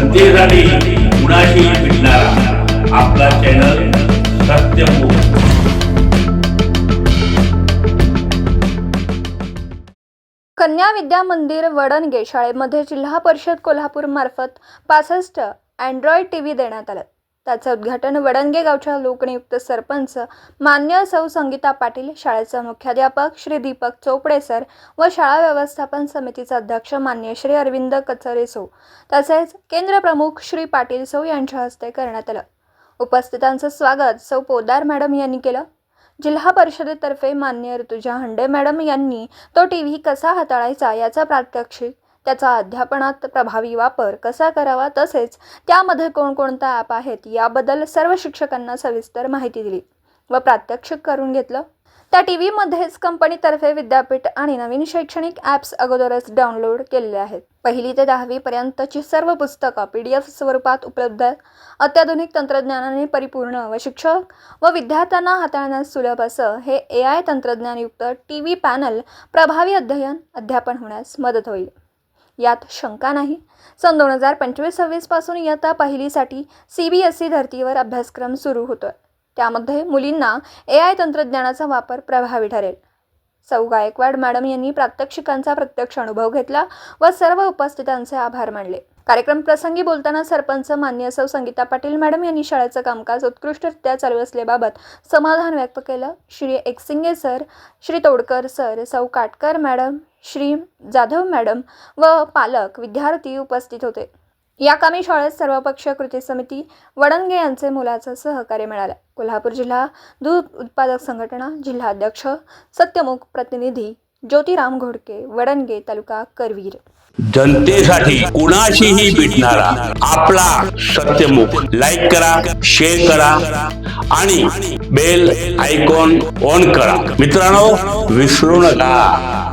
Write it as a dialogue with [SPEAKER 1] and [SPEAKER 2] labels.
[SPEAKER 1] जनतेसाठी कुणाशी भेटणारा. आपला चॅनल सत्यमुख
[SPEAKER 2] कन्या विद्या मंदिर वडणगे शाळेमध्ये जिल्हा परिषद कोल्हापूर मार्फत पासष्ट अँड्रॉइड टी व्ही देण्यात आलं. त्याचं उद्घाटन वडणगे गावच्या लोकनियुक्त सरपंच मान्य सौ संगीता पाटील शाळेचा मुख्याध्यापक श्री दीपक चोपडे सर व शाळा व्यवस्थापन समितीचे अध्यक्ष मान्य श्री अरविंद कचरे सौ. तसेच केंद्र प्रमुख श्री पाटील सौ यांच्या हस्ते करण्यात आलं. उपस्थितांचं स्वागत सौ पोदार मॅडम यांनी केलं. जिल्हा परिषदेतर्फे मान्य ऋतुजा हंडे मॅडम यांनी तो टी व्ही कसा हाताळायचा याचा प्रात्यक्षिक त्याचा अध्यापनात प्रभावी वापर कसा करावा तसेच त्यामध्ये कोणकोणता ॲप आहेत याबद्दल सर्व शिक्षकांना सविस्तर माहिती दिली व प्रात्यक्षिक करून घेतलं. त्या टी व्हीमध्येच कंपनीतर्फे विद्यापीठ आणि नवीन शैक्षणिक ॲप्स अगोदरच डाउनलोड केलेले आहेत. पहिली ते दहावीपर्यंतची सर्व पुस्तकं पी डी एफ स्वरूपात उपलब्ध आहेत. अत्याधुनिक तंत्रज्ञानाने परिपूर्ण व शिक्षक व विद्यार्थ्यांना हाताळण्यास सुलभ असं हे ए आय तंत्रज्ञानयुक्त टी व्ही पॅनल प्रभावी अध्ययन अध्यापन होण्यास मदत होईल. यात शंका नाही. सन दोन हजार पंचवीस सव्वीसपासून इयत्ता पहिलीसाठी सी बी एस ई धर्तीवर अभ्यासक्रम सुरू होतोय. त्यामध्ये मुलींना ए आय तंत्रज्ञानाचा वापर प्रभावी ठरेल. सौ गायकवाड मॅडम यांनी प्रात्यक्षिकांचा प्रत्यक्ष अनुभव घेतला व सर्व उपस्थितांचे आभार मानले. कार्यक्रम प्रसंगी बोलताना सरपंच मान्य सौ संगीता पाटील मॅडम यांनी शाळेचं कामकाज उत्कृष्टरित्या चालू असल्याबाबत समाधान व्यक्त केलं. श्री एकसिंगे सर श्री तोडकर सर सौ काटकर मॅडम श्री जाधव मॅडम व पालक विद्यार्थी उपस्थित होते. या कामी शाळेत सर्वपक्षीय कृती समिती वडणगे यांचे मुलाचं सहकार्य मिळालं. कोल्हापूर जिल्हा दूध उत्पादक संघटना जिल्हाध्यक्ष सत्यमुख प्रतिनिधी ज्योतिराम घोडके वडणगे तालुका करवीर.
[SPEAKER 1] जनतेसाठी कुणाशीही भेटणारा आपला सत्यमुख लाईक करा शेअर करा आणि बेल आयकॉन ऑन करा. मित्रांनो विसरू नका.